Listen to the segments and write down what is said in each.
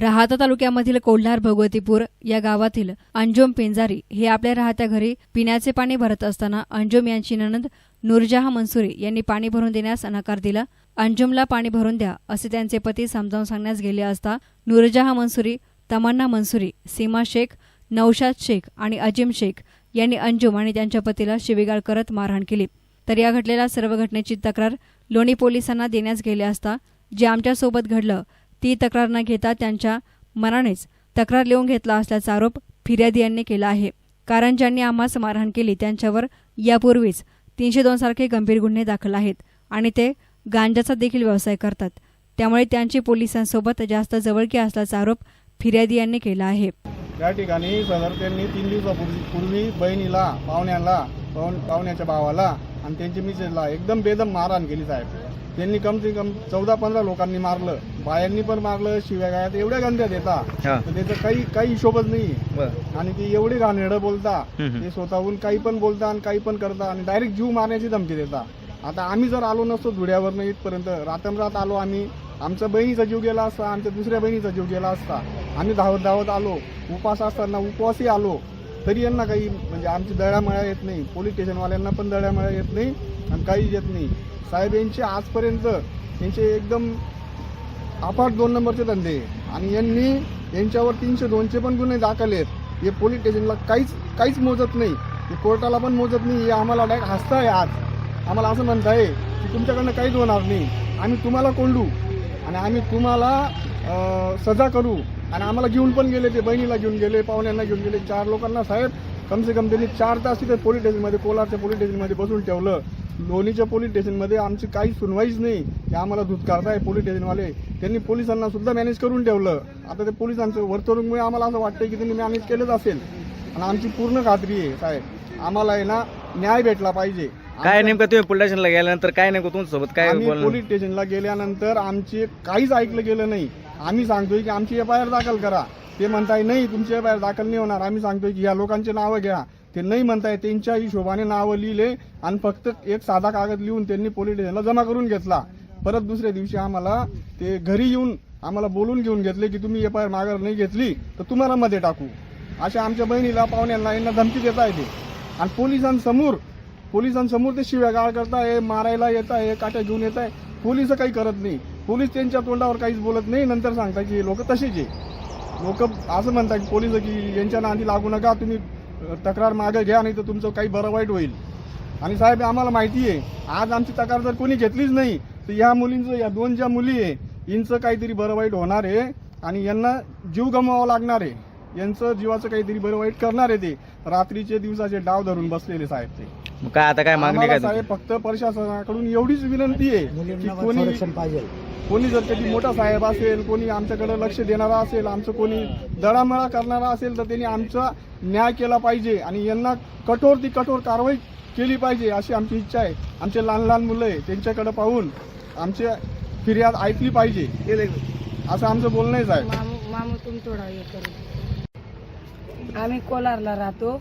राहाता तालुक्यामधील कोल्हार भगवतीपूर या गावातील अंजुम पिंजारी हे आपल्या राहत्या घरी पिण्याचे पाणी भरत असताना अंजुम यांची ननंद नूरजहा मंसुरी यांनी पाणी भरून देण्यास नकार दिला. अंजुमला पाणी भरून द्या असे त्यांचे पती समजावून सांगण्यास गेले असता नूरजहा मंसुरी तमन्ना मंसुरी सीमा शेख नौशाद शेख आणि अजिम शेख यांनी अंजुम आणि त्यांच्या पतीला शिवीगाळ करत मारहाण केली. तर या घडलेल्या सर्व घटनेची तक्रार लोणी पोलिसांना देण्यास गेले असता जे आमच्यासोबत घडलं ती तक्रार न घेता त्यांच्या मनानेच तक्रार लिहून घेतला असल्याचा आरोप फिर्यादी यांनी केला आहे. कारण ज्यांनी आम्हास मारहाण केली त्यांच्यावर यापूर्वीच तीनशे दोन सारखे गंभीर गुन्हे दाखल आहेत आणि ते गांजाचा देखील व्यवसाय करतात. त्यामुळे त्यांची पोलिसांसोबत जास्त जवळकी असल्याचा आरोप फिर्यादी यांनी केला आहे. त्या ठिकाणी सदर त्यांनी तीन दिवसापूर्वी बहिणीला पाहुण्याला पाहुण्याच्या भावाला आणि त्यांच्या मिसेसला एकदम बेदम मारहाण केली साहेब. त्यांनी कम से कम चौदा पंधरा लोकांनी मारलं. बायांनी पण मारलं शिव्या गायात एवढ्या हा. तर त्याचं काही काही हिशोबच नाही. बर. आणि ते एवढे घाणेरडं बोलता हम्म. ते स्वतःहून काही पण बोलता आणि काही पण करता आणि डायरेक्ट जीव मारण्याची धमकी देता. आता आम्ही जर आलो नसतो धुळ्यावरनं इथपर्यंत रात्रंरात आलो आम्ही. आमच्या बहिणीचा जीव गेला असता आमच्या दुसऱ्या बहिणीचा जीव गेला असता. आम्ही धावत धावत आलो. उपास असताना उपवासही आलो. तरी यांना काही म्हणजे आमची दळ्यामळ्या येत नाही. पोलीस स्टेशनवाल्यांना पण दळ्यामळ्या येत नाही आणि काहीच येत नाही. साहेब यांचे आजपर्यंत यांचे एकदम अफाट दोन नंबरचे धंदे आणि यांनी यांच्यावर तीनशे दोनशे पण गुन्हे दाखल आहेत. हे पोलीस स्टेशनला काहीच काहीच मोजत नाही. हे कोर्टाला पण मोजत नाही. हे आम्हाला डायरेक्ट हसताय आज. आम्हाला असं म्हणताय की तुमच्याकडनं काहीच होणार नाही. आम्ही तुम्हाला कोंडू आणि आम्ही तुम्हाला सजा करू. आणि आम्हाला घेऊन पण गेले ते बहिणीला घेऊन गेले पाहुण्यांना घेऊन गेले. चार लोकांना साहेब कमसे कम त्यांनी चार तास तिथे पोलीस स्टेशनमध्ये कोलारच्या पोलीस स्टेशनमध्ये बसून ठेवलं. लोणीच्या पोलीस स्टेशनमध्ये आमची काही सुनवाईच नाही. की आम्हाला दूध काढताय पोलीस स्टेशनवाले त्यांनी पोलिसांना सुद्धा मॅनेज करून ठेवलं. आता ते पोलिसांचं वर्तवणूकमुळे आम्हाला असं वाटतंय की त्यांनी मॅनेज केलंच असेल. आणि आमची पूर्ण खात्री आहे साहेब. आम्हाला आहे ना न्याय भेटला पाहिजे. काय नेमकं तुम्ही पोलीस स्टेशनला गेल्यानंतर काय नेमकं तुमच्यासोबत काय आम्ही बोलणं पोलीस स्टेशनला गेल्यानंतर आमचे काहीच ऐकलं गेलं नाही. आम्ही सांगतोय की आमची एफ आय आर दाखल करा. ते म्हणताय नाही तुमची एफ आय आर दाखल नाही होणार. आम्ही सांगतोय की या लोकांचे नावं घ्या. ते नाही म्हणताय त्यांच्या हिशोबाने नावं लिहिले आणि फक्त एक साधा कागद लिहून त्यांनी पोलीस स्टेशनला जमा करून घेतला. परत दुसऱ्या दिवशी आम्हाला ते घरी येऊन आम्हाला बोलून घेऊन घेतले की तुम्ही एफ आय आर माघार नाही घेतली तर तुम्हाला मध्ये टाकू. अशा आमच्या बहिणीला पाहुण्यांना यांना धमकी देता आहे ते आणि पोलिसांसमोर पोलिसांसमोर ते शिव्या गाळ करताय मारायला येत आहे काट्या घेऊन येत आहे पोलीस काही करत नाही. पोलीस त्यांच्या तोंडावर काहीच बोलत नाही. नंतर सांगतात की लोक तसेच आहे. लोक असं म्हणतात की पोलीस की यांच्या नांदी लागू नका. तुम्ही तक्रार मागे घ्या नाही तर तुमचं काही बरं वाईट होईल. आणि साहेब आम्हाला माहिती आहे आज आमची तक्रार जर कोणी घेतलीच नाही तर या मुलींचं या दोन ज्या मुली आहे यांचं काहीतरी बरं वाईट होणार आहे आणि यांना जीव गमवावा लागणार आहे. यांचं जीवाचं काहीतरी बरं वाईट करणार आहे ते. रात्रीचे दिवसाचे डाव धरून बसलेले साहेब ते. मग काय आता काय मागणी काय आम्हाला तुमची? साहेब फक्त प्रशासनाकडून एवढीच विनंती आहे की कोणी कोणी जर कधी मोठा साहेब असेल कोणी आमच्याकडे लक्ष देणारा असेल आमचं कोणी दडामळा करणारा असेल तर त्यांनी आमचा न्याय केला पाहिजे आणि यांना कठोर ती कठोर कारवाई केली पाहिजे अशी आमची इच्छा आहे. आमचे लहान लहान मुलं आहे त्यांच्याकडे पाहून आमची फिर्याद ऐकली पाहिजे. असं आमचं बोलणं आहे साहेब. मामू मामू तुम्ही थोडा हे करू. आम्ही कोलारला राहतो.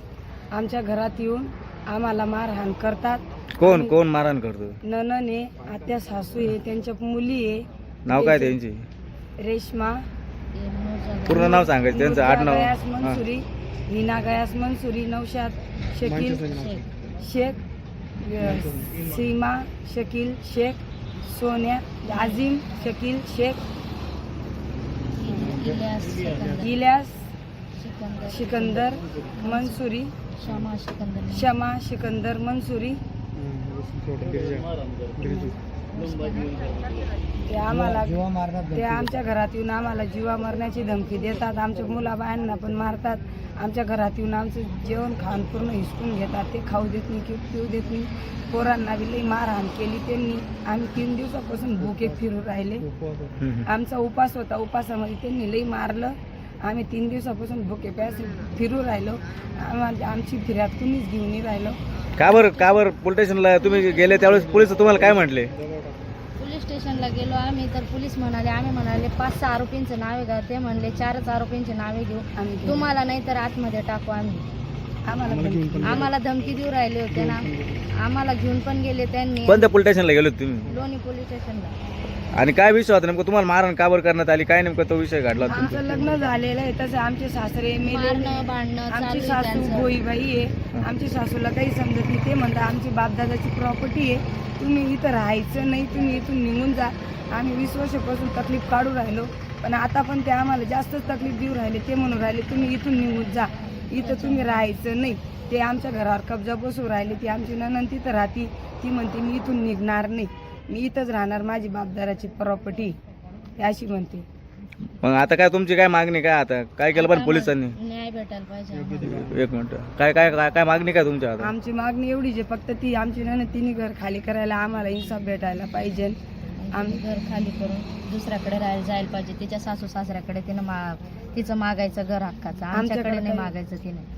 आमच्या घरात येऊन आम्हाला मारहाण करतात. कोण कोण मारहाण करतो? ननन आहे आत्या सासू आहे त्यांच्या मुली आहे. नाव काय त्यांची रेश्मा. पूर्ण नाव सांगायचं त्यांचं आठ गयास नाव. हा. मनसुरी. हिना गयास मनसुरी नौशाद शकील शेख सीमा शकील शेख सोन्या आझिम शकील शेख इलियास सिकंदर मनसुरी शमा सिकंदर मनसुरी ते आम्हाला ते आमच्या घरात येऊन आम्हाला जीवा मरण्याची धमकी देतात. आमच्या मुलाबायांना पण मारतात. आमच्या घरात येऊन आमचं जेवण खाऊन पूर्ण हिसकून घेतात. ते खाऊ देत नाही किंवा पिऊ देत नाही. पोरांना बी लई मारहाण केली त्यांनी. आम्ही तीन दिवसापासून भुके फिरू राहिले. आमचा उपास होता. उपासामध्ये त्यांनी लई मारलं. आम्ही तीन दिवसापासून भुके प्यास फिरू राहिलो. आम्हाला आमची फिर्याद कुणीच घेऊन नाही राहिलो. का बरं का बरं पोलीस स्टेशनला तुम्ही गेले त्यावेळेस पोलीस तुम्हाला काय म्हटले? पोलीस स्टेशनला गेलो आम्ही तर पोलीस म्हणाले आम्ही म्हणाले पाच सहा आरोपींचं नावे घ्या ते म्हणले चारच आरोपींचे नावे घेऊ. आम्ही. तुम्हाला नाही तर आतमध्ये टाकू आम्ही. आम्हाला पण- आम्हाला धमकी देऊ राहिले होते ना. आम्हाला घेऊन पण गेले त्यांनी. कोणत्या पोलीस स्टेशनला गेलो तुम्ही? लोणी पोलीस स्टेशनला आणि काय विषय होता नेमकं? तुम्हाला मारण का बरं करण्यात आली? काय नेमकं तो विषय घडला होता आमचं तुमचा लग्न झालेलं आहे तसं आमचे सासरे मेलेले मारणं भांडणं आमची चालू आहे सासू त्यांचं. भोईबाई आहे. आमची सासूला काही समजत नाही. ते म्हणतात आमची बापदादाची प्रॉपर्टी आहे. तुम्ही इथं राहायचं नाही तुम्ही इथून निघून जा. आम्ही वीस वर्षापासून तकलीफ काढू राहिलो. पण आता पण ते आम्हाला जास्तच तकलीफ देऊ राहिले. ते म्हणून राहिले तुम्ही इथून निघून जा. इथं तुम्ही राहायचं नाही. ते आमच्या घरावर कब्जा बसवून राहिले. ती आमची ननंद तिथं राहती. ती म्हणते मी इथून निघणार नाही. मी इथंच राहणार माझी बापदाराची प्रॉपर्टी अशी म्हणते. मग आता काय तुमची काय मागणी काय आता? काय केलं पण पोलिसांनी? न्याय भेटायला पाहिजे. एक मिनिट. काय काय काय काय मागणी काय तुमच्या आता? आमची मागणी एवढीच आहे फक्त ती आमची ननंद तिन्ही घर खाली करायला आम्हाला इन्साफ भेटायला पाहिजे. आम तिने घर खाली करून दुसऱ्याकडे राहायला जायला पाहिजे. तिच्या सासू सासऱ्याकडे तिनं मा तिचं मागायचं घर हक्काचं. आमच्याकडे नाही मागायचं तिने.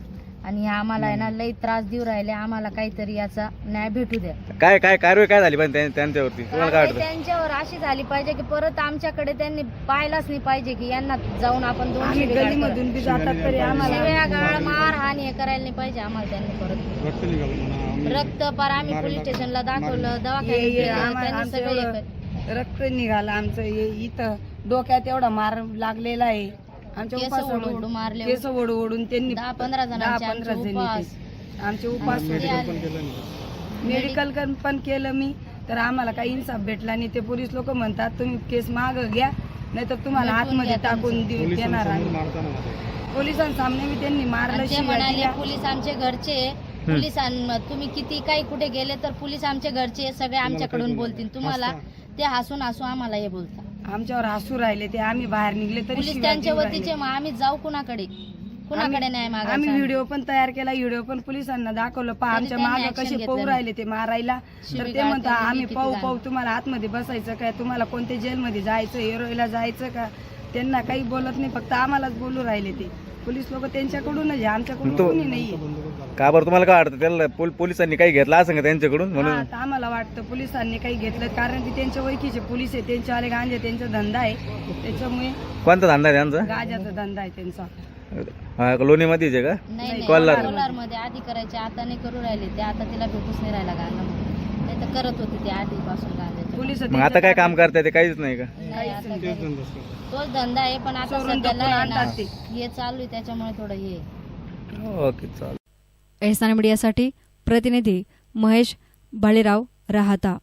आणि हे आम्हाला आहे ना लई त्रास देऊ राहिले. आम्हाला काहीतरी याचा न्याय भेटू द्या. काय काय कारवाई काय झाली पण त्यांच्यावरती? तुम्हाला काय कारवाई वाटतं? त्यांच्यावर अशी झाली पाहिजे की परत आमच्याकडे त्यांनी पाहिलाच नाही पाहिजे की यांना जाऊन आपण दोन आम्ही शिवीगाळ करू. गलीमधून बी जातात तरी आम्हाला गाळ मार हानी हे करायला नाही पाहिजे आम्हाला त्यांनी परत. रक्त पार आम्ही पोलीस स्टेशनला दाखवलं हे- दवाखान्यात हे गेलं, त्यांनी आमचं सगळं हे एवढं केलं. रक्त निघालं आमचं हे इथं डोक्यात एवढा मार लागलेला आहे. आमच्या केस मारले. ओढू ओढून त्यांनी दहा पंधरा दहा जणांचे पंधरा आमचे जणी उपास. ते. आमचे उपास आणि ते होते. आले. मेडिकल पण केलं मी तर आम्हाला काही इन्साफ भेटला नाही ते पोलीस लोक म्हणतात तुम्ही केस माग घ्या नाहीतर तुम्हाला आतमध्ये घ्या टाकून देऊ देणार आम्ही पोलिसांसामने मी त्यांनी मारलं आणि ते शिव्या म्हणाले दिल्या. पोलीस आमचे घरचे आहे. पोलिसां तुम्ही किती काही कुठे गेले तर पोलीस आमचे घरचे आहे, सगळे आमच्याकडून बोलतील तुम्हाला ते हसून हसू आम्हाला हे बोलतात आमच्यावर हसू राहिले ते आम्ही बाहेर निघले तरी पोलीस शिव्या त्यांच्या देऊ वतीचे. मग आम्ही जाऊ कुणाकडे? कुणाकडे न्याय आम्ही मागायचा? व्हिडिओ पण तयार केला व्हिडिओ पण पोलिसांना दाखवलं. पहा आमच्या त्यांनी माग action कसे घेतलं पाहू नाही. राहिले ते मारायला. तर ते शिवीगाळ म्हणतात आम्ही पाहू. पाहू तुम्हाला आतमध्ये बसायचं काय? तुम्हाला कोणत्या जेलमध्ये जायचं एरोईला जायचं का? त्यांना काही बोलत नाही फक्त आम्हालाच बोलू राहिले ते. पोलीस लोक त्यांच्याकडूनच आहे आमच्याकडून तो- कोणी नाहीये. का बरं तुम्हाला काय वाटतं त्याला पोल- पोलिसांनी काही घेतलं असं का त्यांच्याकडून? हा, म्हणून आम्हाला वाटतं पोलिसांनी काही घेतलं कारण की त्यांच्या ओळखीचे पोलीस आहे त्यांच्यावाले गांजे त्यांचा धंदा आहे. त्याच्यामुळे कोणता धंदा आहे त्यांचा? गाजाचा धंदा आहे त्यांचा. हा, लोणीमध्येच आहे का? नाही कोल्हार. कोल्हारमध्ये आधी करायचे आता नाही करू राहिले ते आता तिला भेटूच नाही राहिला गाणं नाही तर करत होते ते आधीपासून गाण्याचं पोलीस मग आता काय काम करताय ते काहीच नाही का? नाही आता घरी. तोच धंदा आहे पण आता चोरून सध्याला डपून आहे ना, आणतात ते. हे चालू आहे त्याच्यामुळे थोडं हे आहे. ओके चालेल. एहसान मीडियासाठी प्रतिनिधी महेश भालेराव राहता.